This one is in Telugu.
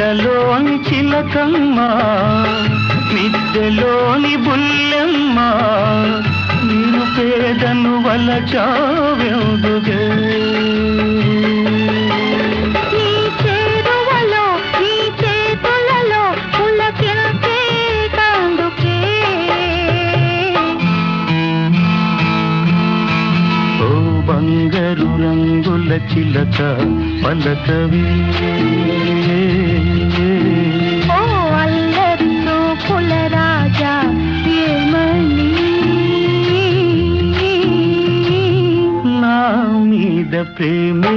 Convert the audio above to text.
చిలకమ్మ మిద్దెలోని బుల్లెమ్మ నేను పేదను వలచావెందుగే బంగారు రంగుల చిలక పలకవే. செய்த பிரேமே